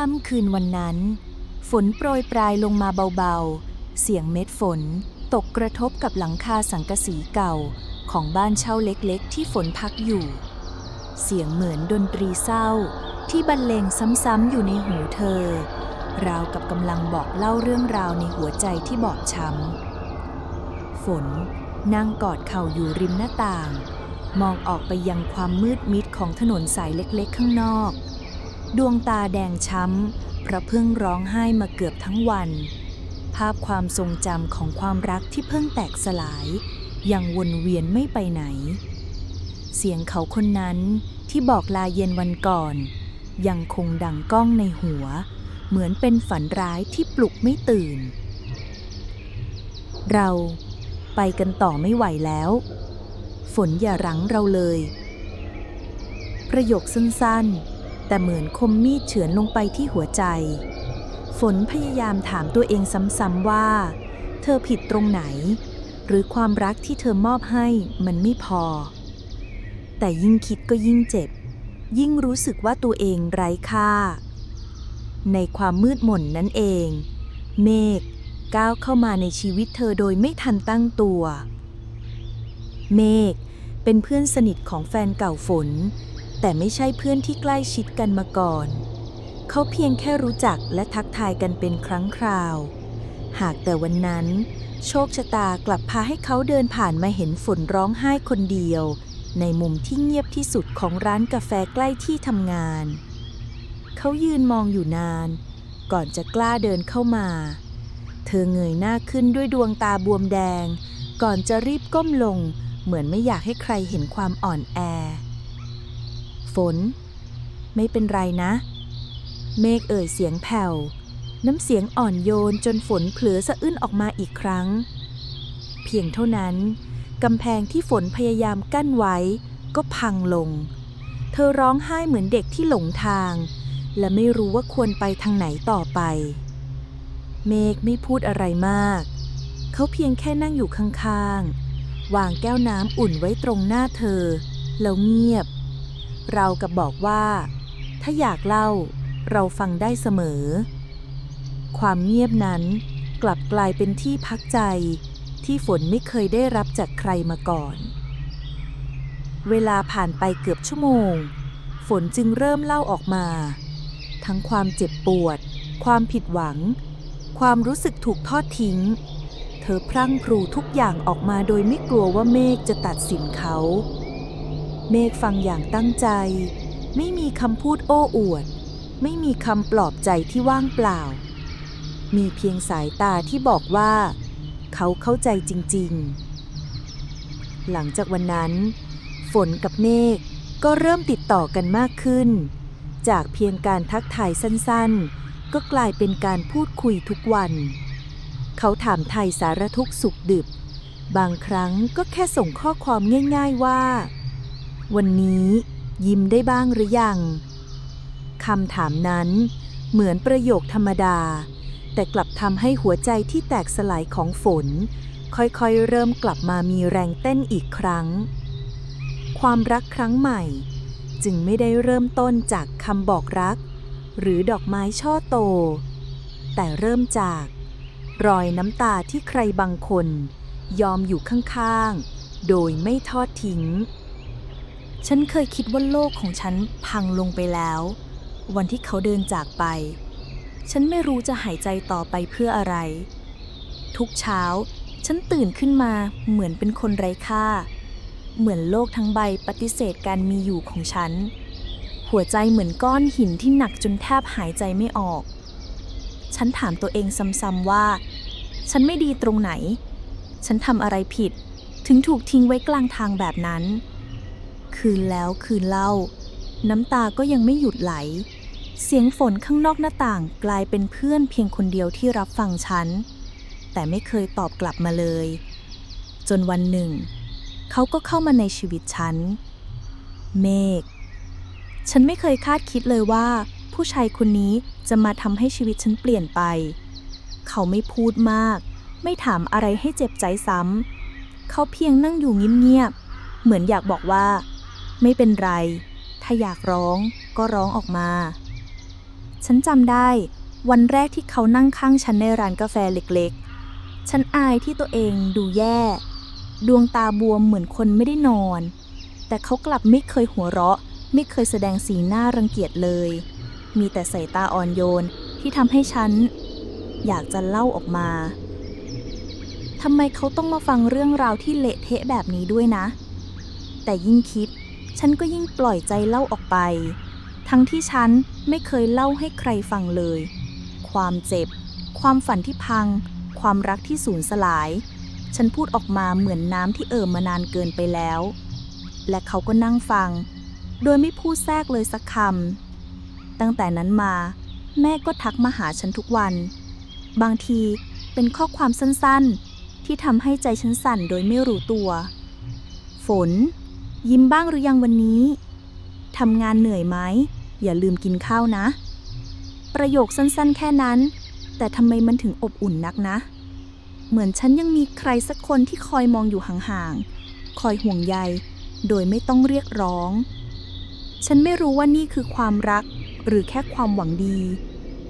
ค่ำคืนวันนั้น ฝนโปรยปลายลงมาเบาๆ เสียงเม็ดฝนตกกระทบกับหลังคาสังกะสีเก่าของบ้านเช่าเล็กๆ ที่ฝนพักอยู่ เสียงเหมือนดนตรีเศร้าที่บรรเลงซ้ำๆอยู่ในหูเธอ ราวกับกำลังบอกเล่าเรื่องราวในหัวใจที่บอบช้ำ ฝนนั่งกอดเข่าอยู่ริมหน้าต่าง มองออกไปยังความมืดมิดของถนนสายเล็กๆ ข้างนอก ดวงตาแดงช้ำ พระเพิ่งร้องไห้มาเกือบทั้งวัน ภาพความทรงจำของความรักที่เพิ่งแตกสลาย ยังวนเวียนไม่ไปไหน เสียงเขาคนนั้นที่บอกลาเย็นวันก่อน ยังคงดังก้องในหัว เหมือนเป็นฝันร้ายที่ปลุกไม่ตื่น เราไปกันต่อไม่ไหวแล้ว ฝนอย่ารั้งเราเลย ประโยคสั้นๆ แต่เหมือนคมมีดเฉือนลงไปที่หัวใจ ฝนพยายามถามตัวเองซ้ำๆว่า เธอผิดตรงไหน หรือความรักที่เธอมอบให้มันไม่พอ แต่ยิ่งคิดก็ยิ่งเจ็บ ยิ่งรู้สึกว่าตัวเองไร้ค่า ในความมืดมนนั่นเอง เมฆก้าวเข้ามาในชีวิตเธอโดยไม่ทันตั้งตัว เมฆเป็นเพื่อนสนิทของแฟนเก่าฝน แต่ไม่ใช่เพื่อนที่ใกล้ชิดกันมาก่อน เขาเพียงแค่รู้จักและทักทายกันเป็นครั้งคราว หากแต่วันนั้น โชคชะตากลับพาให้เขาเดินผ่านมาเห็นฝนร้องไห้คนเดียว ในมุมที่เงียบที่สุดของร้านกาแฟใกล้ที่ทำงาน เขายืนมองอยู่นาน ก่อนจะกล้าเดินเข้ามา เธอเงยหน้าขึ้นด้วยดวงตาบวมแดง ก่อนจะรีบก้มลง เหมือนไม่อยากให้ใครเห็นความอ่อนแอ ฝน ไม่เป็นไรนะ เมฆเอ่ยเสียงแผ่ว น้ำเสียงอ่อนโยนจนฝนเผลอสะอื้นออกมาอีกครั้ง เพียงเท่านั้นกำแพงที่ฝนพยายามกั้นไว้ก็พังลง เธอร้องไห้เหมือนเด็กที่หลงทาง และไม่รู้ว่าควรไปทางไหนต่อไป เมฆไม่พูดอะไรมาก เขาเพียงแค่นั่งอยู่ข้างๆ วางแก้วน้ำอุ่นไว้ตรงหน้าเธอ แล้วเงียบ เรากับบอกว่า ถ้าอยากเล่า เราฟังได้เสมอ ความเงียบนั้นกลับกลายเป็นที่พักใจ ที่ฝนไม่เคยได้รับจากใครมาก่อน เวลาผ่านไปเกือบชั่วโมง ฝนจึงเริ่มเล่าออกมา ทั้งความเจ็บปวด ความผิดหวัง ความรู้สึกถูกทอดทิ้ง เธอพรั่งพรูทุกอย่างออกมาโดยไม่กลัวว่าเมฆจะตัดสินเขา เมฆฟังอย่างตั้งใจ ไม่มีคำพูดโอ้อวด ไม่มีคำปลอบใจที่ว่างเปล่า มีเพียงสายตาที่บอกว่า เขาเข้าใจจริง ๆ หลังจากวันนั้น ฝนกับเมฆก็เริ่มติดต่อกันมากขึ้น จากเพียงการทักทายสั้นๆ ก็กลายเป็นการพูดคุยทุกวัน เขาถามไทยสารทุกสุขดึบบางครั้งก็แค่ส่งข้อความง่าย ๆว่า วันนี้ยิ้มได้บ้างหรือยังคำถามนั้นเหมือนประโยคธรรมดา แต่กลับทำให้หัวใจที่แตกสลายของฝน ค่อยๆ เริ่มกลับมามีแรงเต้นอีกครั้ง ความรักครั้งใหม่ จึงไม่ได้เริ่มต้นจากคำบอกรัก หรือดอกไม้ช่อโต แต่เริ่มจาก รอยน้ำตาที่ใครบางคน ยอมอยู่ข้างๆ โดยไม่ทอดทิ้ง ฉันเคยคิดว่าโลกของฉันพังลงไปแล้ว วันที่เขาเดินจากไป ฉันไม่รู้จะหายใจต่อไปเพื่ออะไร ทุกเช้า ฉันตื่นขึ้นมาเหมือนเป็นคนไร้ค่า เหมือนโลกทั้งใบปฏิเสธการมีอยู่ของฉัน หัวใจเหมือนก้อนหินที่หนักจนแทบหายใจไม่ออก ฉันถามตัวเองซ้ำๆว่า ฉันไม่ดีตรงไหน ฉันทำอะไรผิด ถึงถูกทิ้งไว้กลางทางแบบนั้น คืนแล้วคืนเล่า น้ำตาก็ยังไม่หยุดไหล เสียงฝนข้างนอกหน้าต่างกลายเป็นเพื่อนเพียงคนเดียวที่รับฟังฉัน แต่ไม่เคยตอบกลับมาเลย จนวันหนึ่ง เขาก็เข้ามาในชีวิตฉัน เมฆฉันไม่เคยคาดคิดเลยว่า ผู้ชายคนนี้จะมาทำให้ชีวิตฉันเปลี่ยนไป เขาไม่พูดมาก ไม่ถามอะไรให้เจ็บใจซ้ำเขาเพียงนั่งอยู่เงียบๆ เหมือนอยากบอกว่า ไม่เป็นไร ถ้าอยากร้องก็ร้องออกมา ฉันจำได้ วันแรกที่เขานั่งข้างฉันในร้านกาแฟเล็กๆ ฉันอายที่ตัวเองดูแย่ ดวงตาบวมเหมือนคนไม่ได้นอน แต่เขากลับไม่เคยหัวเราะ ไม่เคยแสดงสีหน้ารังเกียจเลย มีแต่สายตาอ่อนโยนที่ทำให้ฉัน อยากจะเล่าออกมาทำไมเขาต้องมาฟังเรื่องราวที่เละเทะแบบนี้ด้วยนะ แต่ยิ่งคิด ฉันก็ยิ่งปล่อยใจเล่าออกไป ทั้งที่ฉันไม่เคยเล่าให้ใครฟังเลย ความเจ็บ ความฝันที่พัง ความรักที่สูญสลาย ฉันพูดออกมาเหมือนน้ำที่เอ่อมานานเกินไปแล้ว และเขาก็นั่งฟัง โดยไม่พูดแทรกเลยสักคำตั้งแต่นั้นมา แม่ก็ทักมาหาฉันทุกวัน บางทีเป็นข้อความสั้นๆ ที่ทำให้ใจฉันสั่นโดยไม่รู้ตัว ฝน ยิ้มบ้างหรือยังวันนี้ ทำงานเหนื่อยไหม อย่าลืมกินข้าวนะ ประโยคสั้นๆ แค่นั้น แต่ทำไมมันถึงอบอุ่นนักนะ เหมือนฉันยังมีใครสักคนที่คอยมองอยู่ห่างๆ คอยห่วงใย โดยไม่ต้องเรียกร้อง ฉันไม่รู้ว่านี่คือความรักหรือแค่ความหวังดี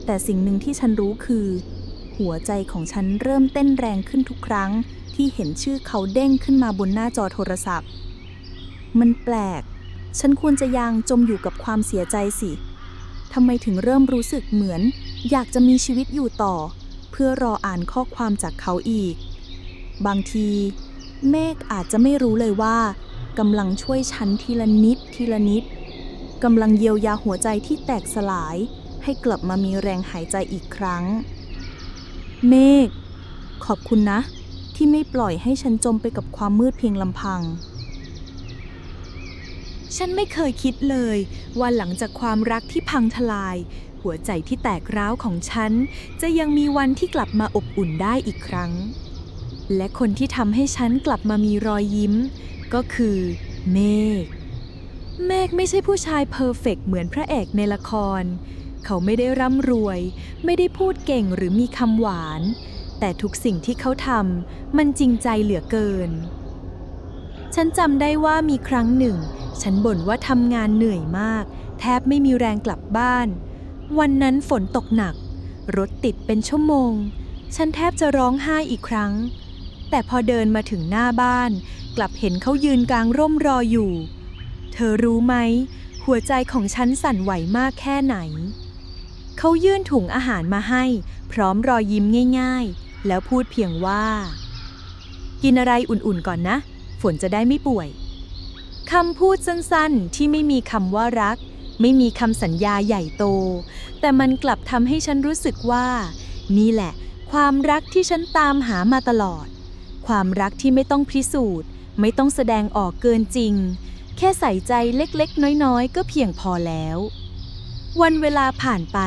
แต่สิ่งหนึ่งที่ฉันรู้คือ หัวใจของฉันเริ่มเต้นแรงขึ้นทุกครั้งที่เห็นชื่อเขาเด้งขึ้นมาบนหน้าจอโทรศัพท์ มันแปลก ฉันควรจะยังจมอยู่กับความเสียใจสิ ทำไมถึงเริ่มรู้สึกเหมือน อยากจะมีชีวิตอยู่ต่อ เพื่อรออ่านข้อความจากเขาอีก บางที เมฆอาจจะไม่รู้เลยว่ากำลังช่วยฉันทีละนิดทีละนิดกำลังเยียวยาหัวใจที่แตกสลาย ให้กลับมามีแรงหายใจอีกครั้ง เมฆขอบคุณนะ ที่ไม่ปล่อยให้ฉันจมไปกับความมืดเพียงลำพัง ฉันไม่เคยคิดเลยว่าหลังจากความรักที่พังทลาย หัวใจที่แตกร้าวของฉัน จะยังมีวันที่กลับมาอบอุ่นได้อีกครั้ง และคนที่ทำให้ฉันกลับมามีรอยยิ้ม ก็คือเมฆเมฆไม่ใช่ผู้ชายเพอร์เฟกต์เหมือนพระเอกในละคร เขาไม่ได้ร่ำรวย ไม่ได้พูดเก่งหรือมีคำหวาน แต่ทุกสิ่งที่เขาทำมันจริงใจเหลือเกิน ฉันจำได้ว่ามีครั้งหนึ่ง ฉันบ่นว่าทำงานเหนื่อยมาก แทบไม่มีแรงกลับบ้าน วันนั้นฝนตกหนัก รถติดเป็นชั่วโมง ฉันแทบจะร้องไห้อีกครั้ง แต่พอเดินมาถึงหน้าบ้าน กลับเห็นเขายืนกลางร่มรออยู่ เธอรู้ไหม หัวใจของฉันสั่นไหวมากแค่ไหน เขายื่นถุงอาหารมาให้ พร้อมรอยยิ้มง่าย ๆ แล้วพูดเพียงว่า กินอะไรอุ่นๆก่อนนะ ฝนจะได้ไม่ป่วย คำพูดสั้นๆ ที่ไม่มีคำว่ารัก ไม่มีคำสัญญาใหญ่โต แต่มันกลับทำให้ฉันรู้สึกว่า นี่แหละ ความรักที่ฉันตามหามาตลอด ความรักที่ไม่ต้องพิสูจน์ ไม่ต้องแสดงออกเกินจริง แค่ใส่ใจเล็กๆ น้อยๆ ก็เพียงพอแล้ว วันเวลาผ่านไป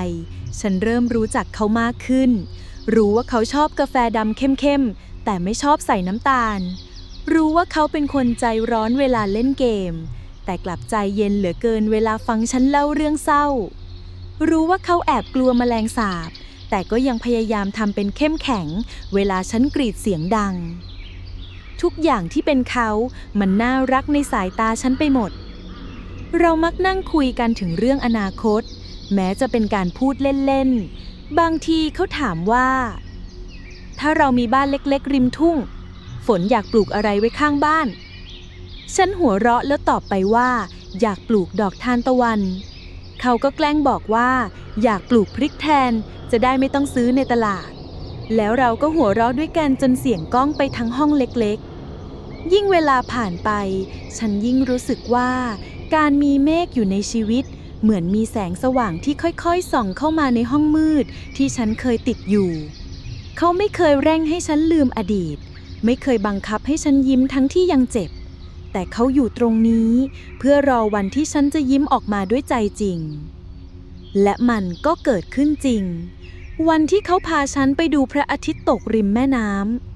ฉันเริ่มรู้จักเขามากขึ้น รู้ว่าเขาชอบกาแฟดำเข้มๆ แต่ไม่ชอบใส่น้ำตาล รู้ว่าเขาเป็นคนใจร้อนเวลาเล่นเกม แต่กลับใจเย็นเหลือเกินเวลาฟังฉันเล่าเรื่องเศร้า รู้ว่าเขาแอบกลัวแมลงสาบ แต่ก็ยังพยายามทำเป็นเข้มแข็ง เวลาฉันกรีดเสียงดัง ทุกอย่างที่เป็นเขามันน่ารักในสายตาฉันไปหมด เรามักนั่งคุยกันถึงเรื่องอนาคต แม้จะเป็นการพูดเล่นๆบางทีเขาถามว่า ถ้าเรามีบ้านเล็กๆ ริมทุ่ง ฝนอยากปลูกอะไรไว้ข้างบ้าน ฉันหัวเราะแล้วตอบไปว่า อยากปลูกดอกทานตะวัน เขาก็แกล้งบอกว่า อยากปลูกพริกแทนจะได้ไม่ต้องซื้อในตลาด แล้วเราก็หัวเราะด้วยกันจนเสียงก้องไปทั้งห้องเล็กๆ ยิ่งเวลาผ่านไป ฉันยิ่งรู้สึกว่า การมีเมฆอยู่ในชีวิต เหมือนมีแสงสว่างที่ค่อยๆ ส่องเข้ามาในห้องมืดที่ฉันเคยติดอยู่ เขาไม่เคยเร่งให้ฉันลืมอดีต ไม่เคยบังคับให้ฉันยิ้มทั้งที่ยังเจ็บ แต่เขาอยู่ตรงนี้ เพื่อรอวันที่ฉันจะยิ้มออกมาด้วยใจจริง และมันก็เกิดขึ้นจริง วันที่เขาพาฉันไปดูพระอาทิตย์ตกริมแม่น้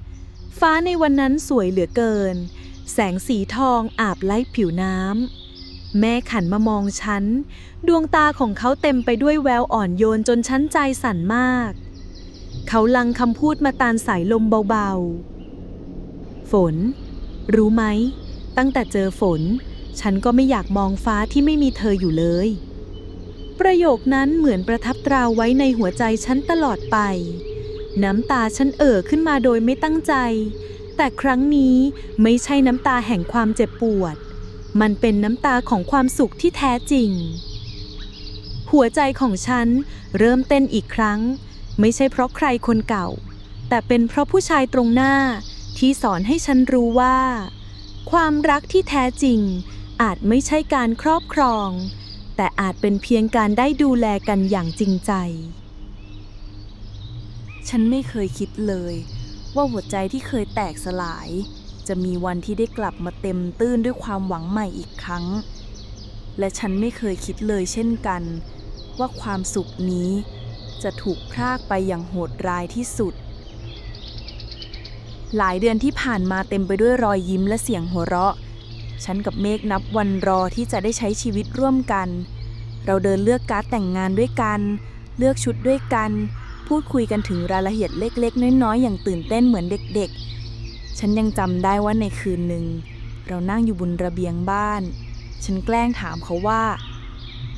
ำฟ้าในวันนั้นสวยเหลือเกิน แสงสีทองอาบไล้ผิวน้ำแม่ขันมามองฉัน ดวงตาของเขาเต็มไปด้วยแววอ่อนโยนจนฉันใจสั่นมาก เขาลังคำพูดมาตานสายลมเบาๆ ฝน รู้ไหม ตั้งแต่เจอฝน ฉันก็ไม่อยากมองฟ้าที่ไม่มีเธออยู่เลย ประโยคนั้นเหมือนประทับตราไว้ในหัวใจฉันตลอดไป น้ำตาฉันเอ่อขึ้นมาโดยไม่ตั้งใจ แต่ครั้งนี้ไม่ใช่น้ำตาแห่งความเจ็บปวด มันเป็นน้ำตาของความสุขที่แท้จริง หัวใจของฉันเริ่มเต้นอีกครั้ง ไม่ใช่เพราะใครคนเก่าแต่เป็นเพราะผู้ชายตรงหน้า ที่สอนให้ฉันรู้ว่า ความรักที่แท้จริง อาจไม่ใช่การครอบครอง แต่อาจเป็นเพียงการได้ดูแลกันอย่างจริงใจ ฉันไม่เคยคิดเลย ว่าหัวใจที่เคยแตกสลาย จะมีวันที่ได้กลับมาเต็มตื้นด้วยความหวังใหม่อีกครั้ง และฉันไม่เคยคิดเลยเช่นกัน ว่าความสุขนี้จะถูกพรากไปอย่างโหดร้ายที่สุด หลายเดือนที่ผ่านมาเต็มไปด้วยรอยยิ้มและเสียงหัวเราะ ฉันกับเมฆนับวันรอที่จะได้ใช้ชีวิตร่วมกัน เราเดินเลือกการ์ดแต่งงานด้วยกัน เลือกชุดด้วยกัน พูดคุยกันถึงรายละเอียดเล็กๆ น้อยๆ อย่างตื่นเต้นเหมือนเด็กๆ ฉันยังจำได้ว่าในคืนหนึ่ง เรานั่งอยู่บนระเบียงบ้าน ฉันแกล้งถามเขาว่า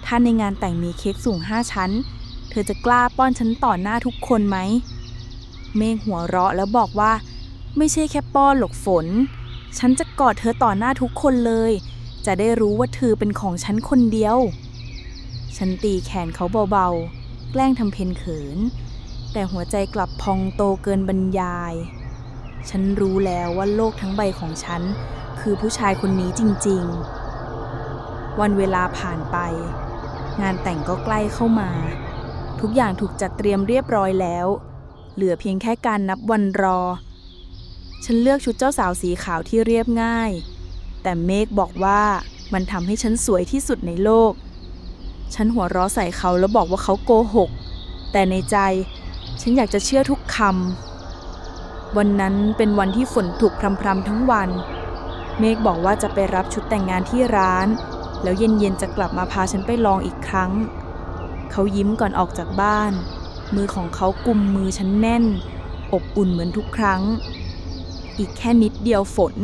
ถ้าในงานแต่งมีเค้กสูงห้าชั้น เธอจะกล้าป้อนฉันต่อหน้าทุกคนไหม เมฆหัวเราะแล้วบอกว่า ไม่ใช่แค่ป้อนหลกฝน ฉันจะกอดเธอต่อหน้าทุกคนเลย จะได้รู้ว่าเธอเป็นของฉันคนเดียว ฉันตีแขนเขาเบาๆ แกล้งทำเพนเขิน แต่หัวใจกลับพองโตเกินบรรยาย ฉันรู้แล้วว่าโลกทั้งใบของฉัน คือผู้ชายคนนี้จริงๆ วันเวลาผ่านไป งานแต่งก็ใกล้เข้ามา ทุกอย่างถูกจัดเตรียมเรียบร้อยแล้ว เหลือเพียงแค่การนับวันรอ ฉันเลือกชุดเจ้าสาวสีขาวที่เรียบง่าย แต่เมฆบอกว่ามันทำให้ฉันสวยที่สุดในโลก ฉันหัวเราะใส่เขาแล้วบอกว่าเขาโกหก แต่ในใจฉันอยากจะเชื่อทุกคำ วันนั้นเป็นวันที่ฝนถูกพรำๆทั้งวัน เมฆบอกว่าจะไปรับชุดแต่งงานที่ร้าน แล้วเย็นๆจะกลับมาพาฉันไปลองอีกครั้ง เขายิ้มก่อนออกจากบ้าน มือของเขากุมมือฉันแน่น อบอุ่นเหมือนทุกครั้ง อีกแค่นิดเดียวฝน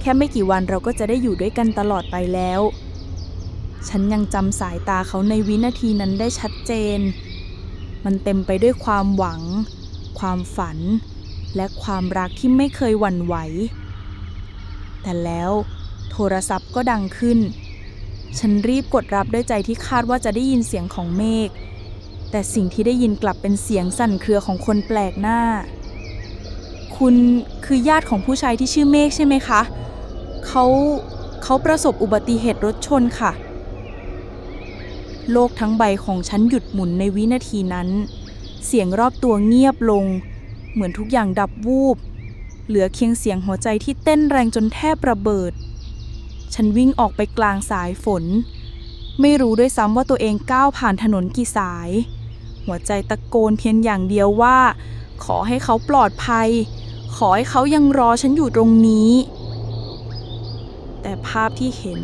แค่ไม่กี่วันเราก็จะได้อยู่ด้วยกันตลอดไปแล้ว ฉันยังจำสายตาเขาในวินาทีนั้นได้ชัดเจน มันเต็มไปด้วยความหวัง ความฝัน และความรักที่ไม่เคยหวั่นไหว แต่แล้วโทรศัพท์ก็ดังขึ้น ฉันรีบกดรับด้วยใจที่คาดว่าจะได้ยินเสียงของเมฆแต่สิ่งที่ได้ยินกลับเป็นเสียงสั่นเครือของคนแปลกหน้า คุณคือญาติของผู้ชายที่ชื่อเมฆใช่ไหมคะ เขาเขาประสบอุบัติเหตุรถชนค่ะ โลกทั้งใบของฉันหยุดหมุนในวินาทีนั้น เสียงรอบตัวเงียบลง เหมือนทุกอย่างดับวูบ เหลือเคียงเสียงหัวใจที่เต้นแรงจนแทบระเบิด ฉันวิ่งออกไปกลางสายฝน ไม่รู้ด้วยซ้ำว่าตัวเองก้าวผ่านถนนกี่สาย หัวใจตะโกนเพียงอย่างเดียวว่าขอให้เขาปลอดภัย ขอให้เขายังรอฉันอยู่ตรงนี้ แต่ภาพที่เห็น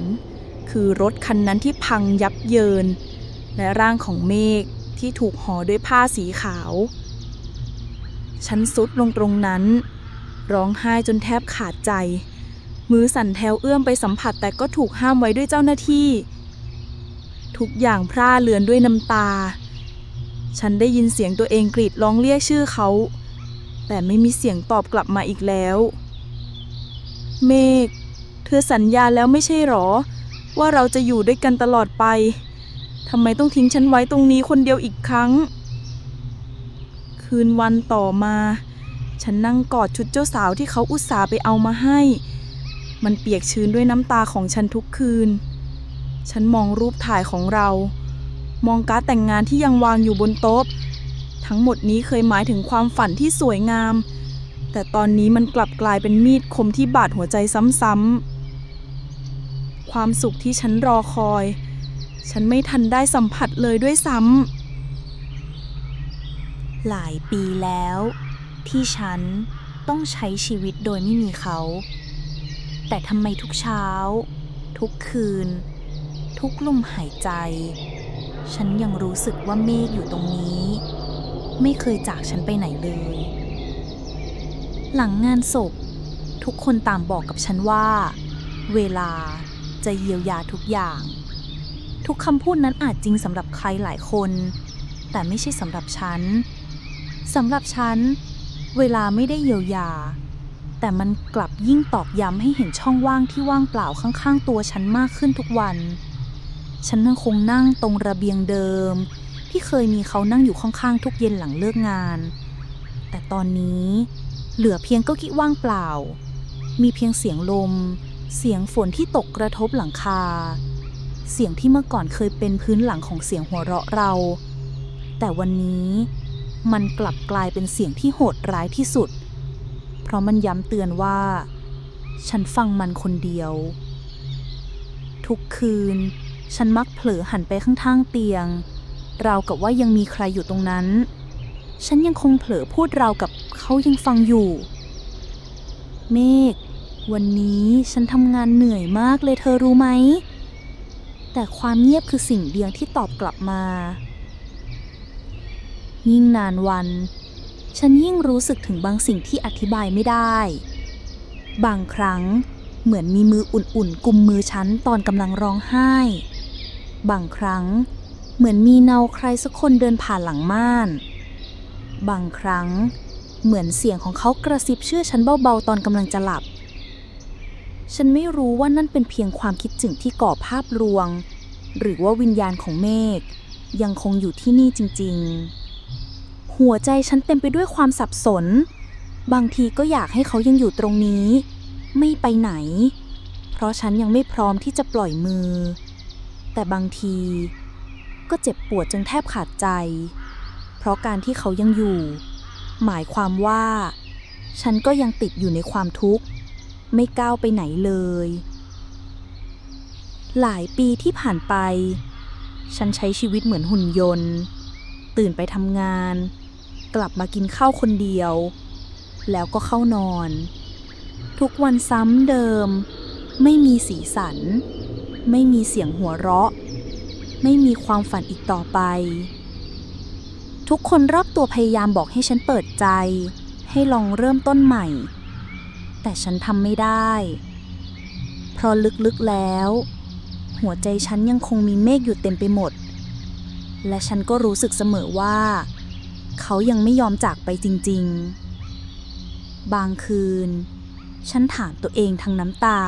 คือรถคันนั้นที่พังยับเยิน และร่างของเมฆที่ถูกห่อด้วยผ้าสีขาว ฉันซุดลงตรงนั้น ร้องไห้จนแทบขาดใจ มือสั่นแทวเอื้อมไปสัมผัสแต่ก็ถูกห้ามไว้ด้วยเจ้าหน้าที่ ทุกอย่างพร่าเลือนด้วยน้ำตา ฉันได้ยินเสียงตัวเองกรีดร้องเรียกชื่อเขา แต่ไม่มีเสียงตอบกลับมาอีกแล้ว เมฆเธอสัญญาแล้วไม่ใช่หรอ ว่าเราจะอยู่ด้วยกันตลอดไปทำไมต้องทิ้งฉันไว้ตรงนี้คนเดียวอีกครั้ง คืนวันต่อมา ฉันนั่งกอดชุดเจ้าสาวที่เขาอุตส่าห์ไปเอามาให้ มันเปียกชื้นด้วยน้ำตาของฉันทุกคืน ฉันมองรูปถ่ายของเรา มองการ์ดแต่งงานที่ยังวางอยู่บนโต๊ะ ทั้งหมดนี้เคยหมายถึงความฝันที่สวยงาม แต่ตอนนี้มันกลับกลายเป็นมีดคมที่บาดหัวใจซ้ำๆ ความสุขที่ฉันรอคอย ฉันไม่ทันได้สัมผัสเลยด้วยซ้ำ หลายปีแล้ว ที่ฉันต้องใช้ชีวิตโดยไม่มีเขา แต่ทำไมทุกเช้า ทุกคืน ทุกลมหายใจ ฉันยังรู้สึกว่าเมฆอยู่ตรงนี้ ไม่เคยจากฉันไปไหนเลย หลังงานศพ ทุกคนต่างบอกกับฉันว่า เวลาจะเยียวยาทุกอย่าง ทุกคำพูดนั้นอาจจริงสำหรับใครหลายคน แต่ไม่ใช่สำหรับฉันสำหรับฉัน เวลาไม่ได้เยียวยา แต่มันกลับยิ่งตอกย้ำให้เห็นช่องว่างที่ว่างเปล่าข้างๆ ตัวฉันมากขึ้นทุกวัน ฉันยังคงนั่งตรงระเบียงเดิม ที่เคยมีเขานั่งอยู่ข้างๆทุกเย็นหลังเลิกงาน แต่ตอนนี้เหลือเพียงเก้าอี้ว่างเปล่า มีเพียงเสียงลม เสียงฝนที่ตกกระทบหลังคา เสียงที่เมื่อก่อนเคยเป็นพื้นหลังของเสียงหัวเราะเรา แต่วันนี้มันกลับกลายเป็นเสียงที่โหดร้ายที่สุด เพราะมันย้ำเตือนว่า ฉันฟังมันคนเดียว ทุกคืน ฉันมักเผลอหันไปข้างๆเตียง ราวกับว่ายังมีใครอยู่ตรงนั้น ฉันยังคงเผลอพูดราวกับเขายังฟังอยู่ เมฆวันนี้ฉันทำงานเหนื่อยมากเลยเธอรู้ไหม แต่ความเงียบคือสิ่งเดียวที่ตอบกลับมา ยิ่งนานวัน ฉันยิ่งรู้สึกถึงบางสิ่งที่อธิบายไม่ได้ บางครั้งเหมือนมีมืออุ่นๆกุมมือฉันตอนกำลังร้องไห้ บางครั้ง เหมือนมีเนาใครสักคนเดินผ่านหลังม่าน บางครั้งเหมือนเสียงของเขากระซิบชื่อฉันเบาๆตอนกำลังจะหลับ ฉันไม่รู้ว่านั่นเป็นเพียงความคิดถึงที่ก่อภาพลวง หรือว่าวิญญาณของเมฆยังคงอยู่ที่นี่จริง ๆ หัวใจฉันเต็มไปด้วยความสับสน บางทีก็อยากให้เขายังอยู่ตรงนี้ ไม่ไปไหน เพราะฉันยังไม่พร้อมที่จะปล่อยมือ แต่บางที ก็เจ็บปวดจนแทบขาดใจ เพราะการที่เขายังอยู่ หมายความว่า ฉันก็ยังติดอยู่ในความทุกข์ ไม่ก้าวไปไหนเลย หลายปีที่ผ่านไป ฉันใช้ชีวิตเหมือนหุ่นยนต์ ตื่นไปทำงาน กลับมากินข้าวคนเดียว แล้วก็เข้านอน ทุกวันซ้ำเดิม ไม่มีสีสัน ไม่มีเสียงหัวเราะ ไม่มีความฝันอีกต่อไป ทุกคนรอบตัวพยายามบอกให้ฉันเปิดใจ ให้ลองเริ่มต้นใหม่ แต่ฉันทำไม่ได้ เพราะลึกๆแล้ว หัวใจฉันยังคงมีเมฆอยู่เต็มไปหมด และฉันก็รู้สึกเสมอว่า เขายังไม่ยอมจากไปจริง ๆ บางคืน ฉันถามตัวเองทางน้ำตา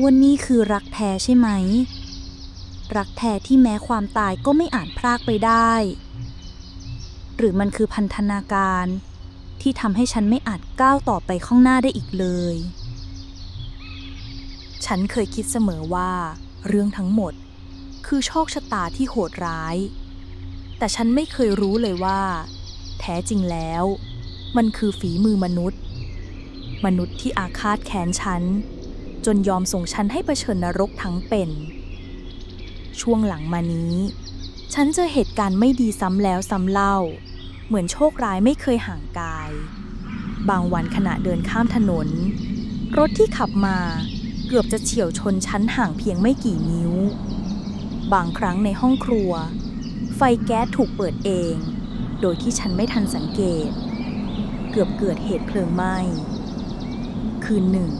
ว่านี่คือรักแท้ใช่ไหม รักแท้ที่แม้ความตายก็ไม่อาจพรากไปได้ หรือมันคือพันธนาการ ที่ทำให้ฉันไม่อาจก้าวต่อไปข้างหน้าได้อีกเลย ฉันเคยคิดเสมอว่า เรื่องทั้งหมด คือโชคชะตาที่โหดร้าย แต่ฉันไม่เคยรู้เลยว่า แท้จริงแล้ว มันคือฝีมือมนุษย์ มนุษย์ที่อาฆาตแค้นฉันจนยอมส่งฉันให้เผชิญนรกทั้งเป็น ช่วงหลังมานี้ ฉันเจอเหตุการณ์ไม่ดีซ้ำแล้วซ้ำเล่า เหมือนโชคร้ายไม่เคยห่างกาย บางวันขณะเดินข้ามถนน รถที่ขับมาเกือบจะเฉี่ยวชนชั้นห่างเพียงไม่กี่นิ้ว บางครั้งในห้องครัว ไฟแก๊สถูกเปิดเอง โดยที่ฉันไม่ทันสังเกต เกือบเกิดเหตุเพลิงไหม้ คืนหนึ่ง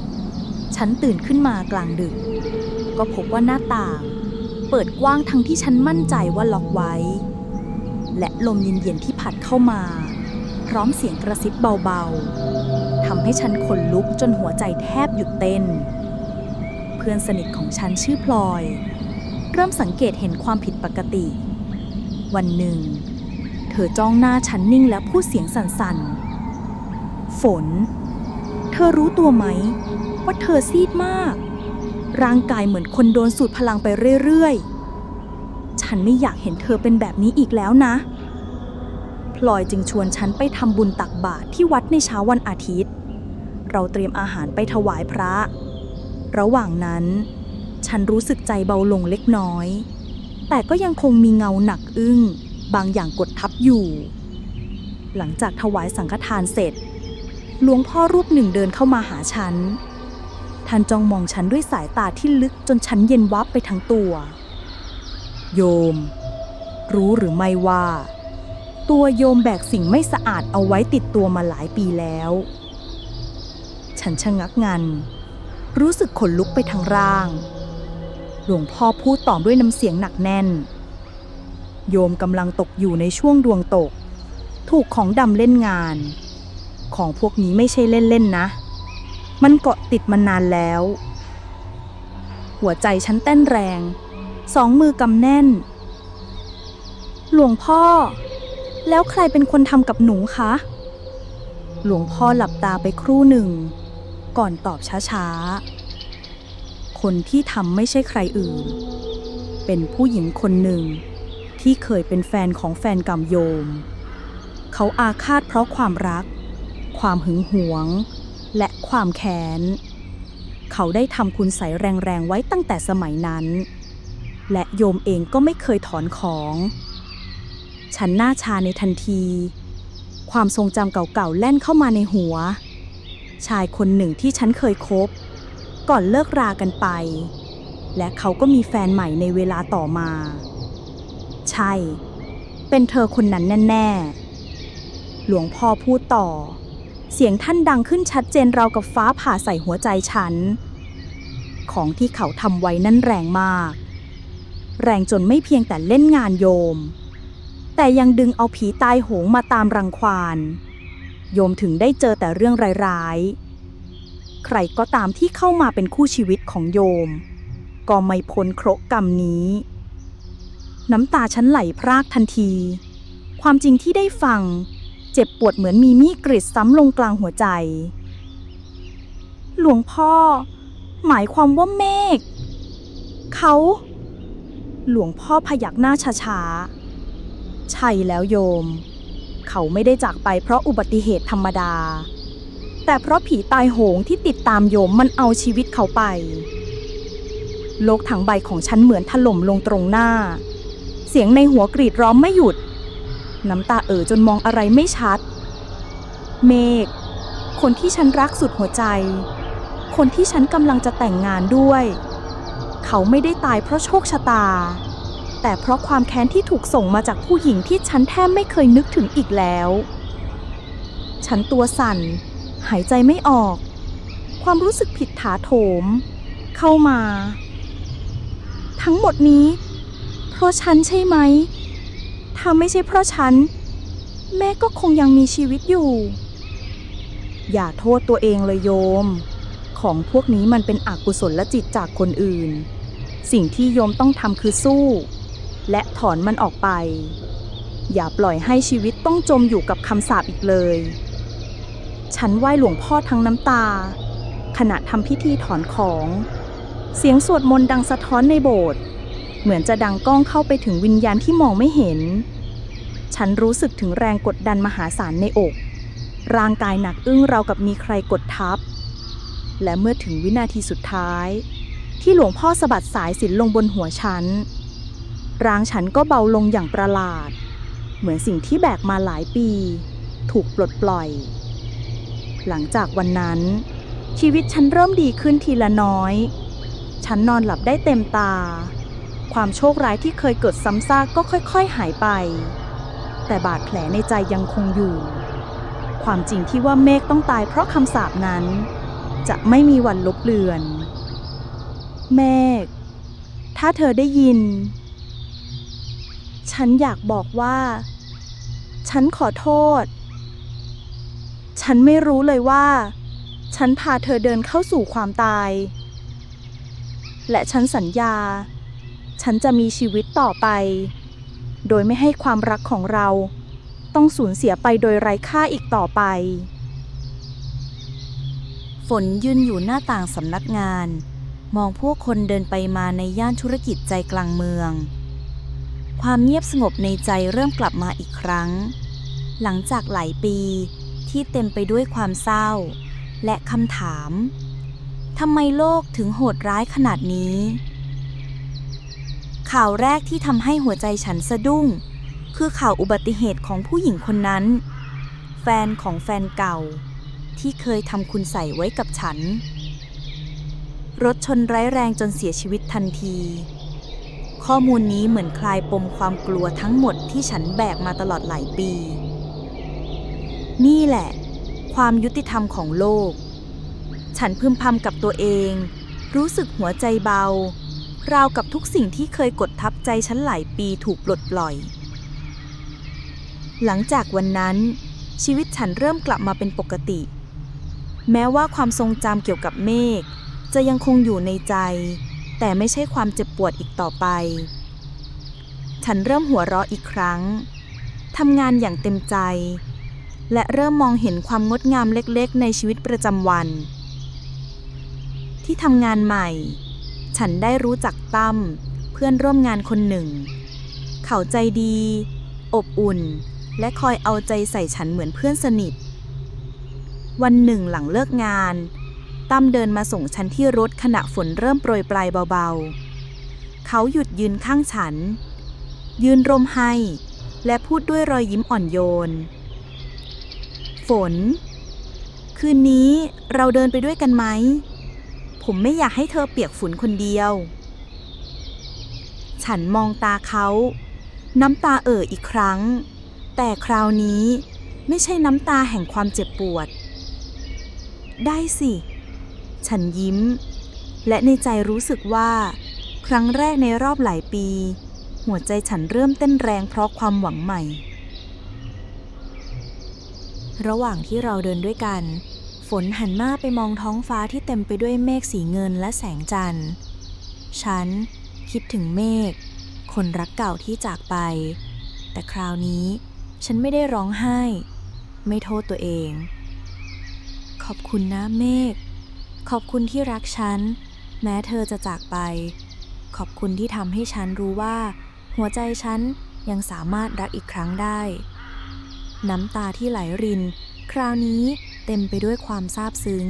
ฉันตื่นขึ้นมากลางดึก ก็พบว่าหน้าต่าง เปิดกว้างทั้งที่ฉันมั่นใจว่าล็อกไว้ และลมเย็นๆที่พัดเข้ามา พร้อมเสียงกระซิบเบาๆทำให้ฉันขนลุกจนหัวใจแทบหยุดเต้น เพื่อนสนิทของฉันชื่อพลอย เริ่มสังเกตเห็นความผิดปกติ วันหนึ่ง เธอจ้องหน้าฉันนิ่งและพูดเสียงสั่นๆ ฝน เธอรู้ตัวไหม ว่าเธอซีดมาก ร่างกายเหมือนคนโดนสูดพลังไปเรื่อยๆ ฉันไม่อยากเห็นเธอเป็นแบบนี้อีกแล้วนะ พลอยจึงชวนฉันไปทำบุญตักบาตรที่วัดในเช้าวันอาทิตย์ เราเตรียมอาหารไปถวายพระ ระหว่างนั้น ฉันรู้สึกใจเบาลงเล็กน้อย แต่ก็ยังคงมีเงาหนักอึ้ง บางอย่างกดทับอยู่ หลังจากถวายสังฆทานเสร็จ หลวงพ่อรูปหนึ่งเดินเข้ามาหาฉัน ท่านจ้องมองฉันด้วยสายตาที่ลึกจนฉันเย็นวับไปทั้งตัว โยม รู้หรือไม่ว่า ตัวโยมแบกสิ่งไม่สะอาดเอาไว้ติดตัวมาหลายปีแล้ว ฉันชะงักงัน รู้สึกขนลุกไปทั้งร่าง หลวงพ่อพูดต่อด้วยน้ำเสียงหนักแน่น โยมกำลังตกอยู่ในช่วงดวงตก ถูกของดำเล่นงาน ของพวกนี้ไม่ใช่เล่นๆนะ มันเกาะติดมานานแล้ว หัวใจฉันเต้นแรง สองมือกำแน่น หลวงพ่อ แล้วใครเป็นคนทำกับหนูคะ หลวงพ่อหลับตาไปครู่หนึ่ง ก่อนตอบช้าๆ คนที่ทำไม่ใช่ใครอื่น เป็นผู้หญิงคนหนึ่งที่เคยเป็นแฟนของแฟนกำโยม เขาอาฆาตเพราะความรัก ความหึงหวง และความแค้น เขาได้ทำคุณใสยแรงๆ ไว้ตั้งแต่สมัยนั้น และโยมเองก็ไม่เคยถอนของ ฉันหน้าชาในทันที ความทรงจำเก่าๆ แล่นเข้ามาในหัว ชายคนหนึ่งที่ฉันเคยคบ ก่อนเลิกรากันไป และเขาก็มีแฟนใหม่ในเวลาต่อมา ใช่ เป็นเธอคนนั้นแน่ ๆ หลวงพ่อพูดต่อ เสียงท่านดังขึ้นชัดเจนราวกับฟ้าผ่าใส่หัวใจฉัน ของที่เขาทำไว้นั่นแรงมาก แรงจนไม่เพียงแต่เล่นงานโยม แต่ยังดึงเอาผีตายโหงมาตามรังควานโยมถึงได้เจอแต่เรื่องร้ายๆ ใครก็ตามที่เข้ามาเป็นคู่ชีวิตของโยม ก็ไม่พ้นเคราะห์กรรมนี้ น้ำตาฉันไหลพรากทันที ความจริงที่ได้ฟัง เจ็บปวดเหมือนมีมีดกรีดซ้ำลงกลางหัวใจ หลวงพ่อ หมายความว่าเมฆเขา หลวงพ่อพยักหน้าช้าๆ ใช่แล้วโยม เขาไม่ได้จากไปเพราะอุบัติเหตุธรรมดา แต่เพราะผีตายโหงที่ติดตามโยมมันเอาชีวิตเขาไป โลกทั้งใบของฉันเหมือนถล่มลงตรงหน้า เสียงในหัวกรีดร้องไม่หยุด น้ำตาเอ่อจนมองอะไรไม่ชัด เมฆคนที่ฉันรักสุดหัวใจ คนที่ฉันกำลังจะแต่งงานด้วย เขาไม่ได้ตายเพราะโชคชะตา แต่เพราะความแค้นที่ถูกส่งมาจากผู้หญิงที่ฉันแทบไม่เคยนึกถึงอีกแล้ว ฉันตัวสั่น หายใจไม่ออก ความรู้สึกผิดถาโถม เข้ามา ทั้งหมดนี้ เพราะฉันใช่ไหม ถ้าไม่ใช่เพราะฉัน แม่ก็คงยังมีชีวิตอยู่ อย่าโทษตัวเองเลยโยม ของพวกนี้มันเป็นอกุศลจิตจากคนอื่น สิ่งที่โยมต้องทำคือสู้ และถอนมันออกไป อย่าปล่อยให้ชีวิตต้องจมอยู่กับคำสาปอีกเลย ฉันไหว้หลวงพ่อทั้งน้ำตา ขณะทำพิธีถอนของ เสียงสวดมนต์ดังสะท้อนในโบสถ์ เหมือนจะดังก้องเข้าไปถึงวิญญาณที่มองไม่เห็น ฉันรู้สึกถึงแรงกดดันมหาศาลในอก ร่างกายหนักอึ้งราวกับมีใครกดทับ และเมื่อถึงวินาทีสุดท้าย ที่หลวงพ่อสะบัดสายสินลงบนหัวฉัน ร่างฉันก็เบาลงอย่างประหลาด เหมือนสิ่งที่แบกมาหลายปี ถูกปลดปล่อย หลังจากวันนั้น ชีวิตฉันเริ่มดีขึ้นทีละน้อย ฉันนอนหลับได้เต็มตา ความโชคร้ายที่เคยเกิดซ้ำซากก็ค่อยๆหายไป แต่บาดแผลในใจยังคงอยู่ ความจริงที่ว่าเมฆต้องตายเพราะคำสาปนั้น จะไม่มีวันลบเลือน เมฆ ถ้าเธอได้ยิน ฉันอยากบอกว่า ฉันขอโทษ ฉันไม่รู้เลยว่า ฉันพาเธอเดินเข้าสู่ความตาย และฉันสัญญา ฉันจะมีชีวิตต่อไป โดยไม่ให้ความรักของเรา ต้องสูญเสียไปโดยไร้ค่าอีกต่อไป ฝนยืนอยู่หน้าต่างสำนักงาน มองผู้คนเดินไปมาในย่านธุรกิจใจกลางเมือง ความเงียบสงบในใจเริ่มกลับมาอีกครั้ง หลังจากหลายปีที่เต็มไปด้วยความเศร้า และคำถามทำไมโลกถึงโหดร้ายขนาดนี้ ข่าวแรกที่ทำให้หัวใจฉันสะดุ้ง คือข่าวอุบัติเหตุของผู้หญิงคนนั้น แฟนของแฟนเก่า ที่เคยทำคุณใส่ไว้กับฉัน รถชนร้ายแรงจนเสียชีวิตทันที ข้อมูลนี้เหมือนคลายปมความกลัวทั้งหมดที่ฉันแบกมาตลอดหลายปี นี่แหละ ความยุติธรรมของโลก ฉันพึมพำกับตัวเอง รู้สึกหัวใจเบา ราวกับทุกสิ่งที่เคยกดทับใจฉันหลายปีถูกปลดปล่อย หลังจากวันนั้น ชีวิตฉันเริ่มกลับมาเป็นปกติ แม้ว่าความทรงจำเกี่ยวกับเมฆจะยังคงอยู่ในใจ แต่ไม่ใช่ความเจ็บปวดอีกต่อไป ฉันเริ่มหัวเราะอีกครั้งทำงานอย่างเต็มใจ และเริ่มมองเห็นความงดงามเล็กๆ ในชีวิตประจำวัน ที่ทำงานใหม่ ฉันได้รู้จักตั้มเพื่อนร่วมงานคนหนึ่ง เขาใจดี อบอุ่น และคอยเอาใจใส่ฉันเหมือนเพื่อนสนิท วันหนึ่งหลังเลิกงาน ตั้มเดินมาส่งฉันที่รถขณะฝนเริ่มโปรยปลายเบาๆ เขาหยุดยืนข้างฉัน ยืนรมให้ และพูดด้วยรอยยิ้มอ่อนโยน ฝน คืนนี้เราเดินไปด้วยกันไหม ผมไม่อยากให้เธอเปียกฝุ่นคนเดียว ฉันมองตาเขา น้ำตาเอ่ออีกครั้ง แต่คราวนี้ไม่ใช่น้ำตาแห่งความเจ็บปวด ได้สิ ฉันยิ้ม และในใจรู้สึกว่า ครั้งแรกในรอบหลายปี หัวใจฉันเริ่มเต้นแรงเพราะความหวังใหม่ ระหว่างที่เราเดินด้วยกัน ฝนหันหน้าไปมองท้องฟ้าที่เต็มไปด้วยเมฆสีเงินและแสงจันทร์ ฉันคิดถึงเมฆ คนรักเก่าที่จากไป แต่คราวนี้ฉันไม่ได้ร้องไห้ ไม่โทษตัวเอง ขอบคุณนะเมฆ ขอบคุณที่รักฉัน แม้เธอจะจากไป ขอบคุณที่ทำให้ฉันรู้ว่า หัวใจฉันยังสามารถรักอีกครั้งได้ น้ำตาที่ไหลริน คราวนี้ เต็มไปด้วยความซาบซึ้ง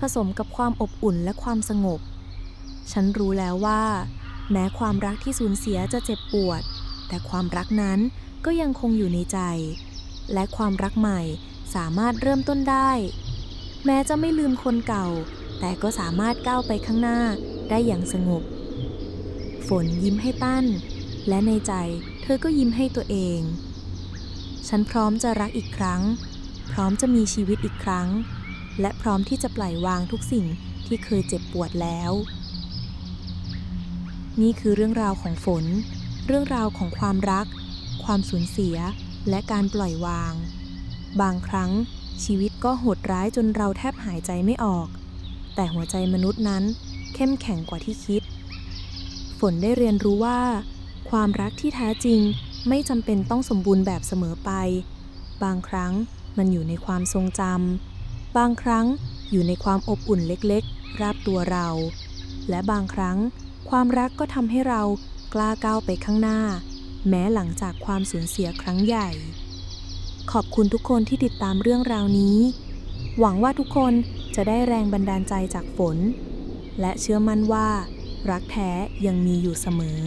ผสมกับความอบอุ่นและความสงบ ฉันรู้แล้วว่า แม้ความรักที่สูญเสียจะเจ็บปวด แต่ความรักนั้นก็ยังคงอยู่ในใจ และความรักใหม่สามารถเริ่มต้นได้ แม้จะไม่ลืมคนเก่า แต่ก็สามารถก้าวไปข้างหน้าได้อย่างสงบ ฝนยิ้มให้ตั้น และในใจเธอก็ยิ้มให้ตัวเอง ฉันพร้อมจะรักอีกครั้ง พร้อมจะมีชีวิตอีกครั้ง และพร้อมที่จะปล่อยวางทุกสิ่งที่เคยเจ็บปวดแล้ว นี่คือเรื่องราวของฝน เรื่องราวของความรัก ความสูญเสีย และการปล่อยวาง บางครั้งชีวิตก็โหดร้ายจนเราแทบหายใจไม่ออก แต่หัวใจมนุษย์นั้น เข้มแข็งกว่าที่คิด ฝนได้เรียนรู้ว่า ความรักที่แท้จริงไม่จำเป็นต้องสมบูรณ์แบบเสมอไป บางครั้ง มันอยู่ในความทรงจำบางครั้งอยู่ในความอบอุ่นเล็กๆ รอบตัวเรา และบางครั้ง ความรักก็ทำให้เรากล้าก้าวไปข้างหน้า แม้หลังจากความสูญเสียครั้งใหญ่ ขอบคุณทุกคนที่ติดตามเรื่องราวนี้ หวังว่าทุกคนจะได้แรงบันดาลใจจากฝน และเชื่อมั่นว่า รักแท้ยังมีอยู่เสมอ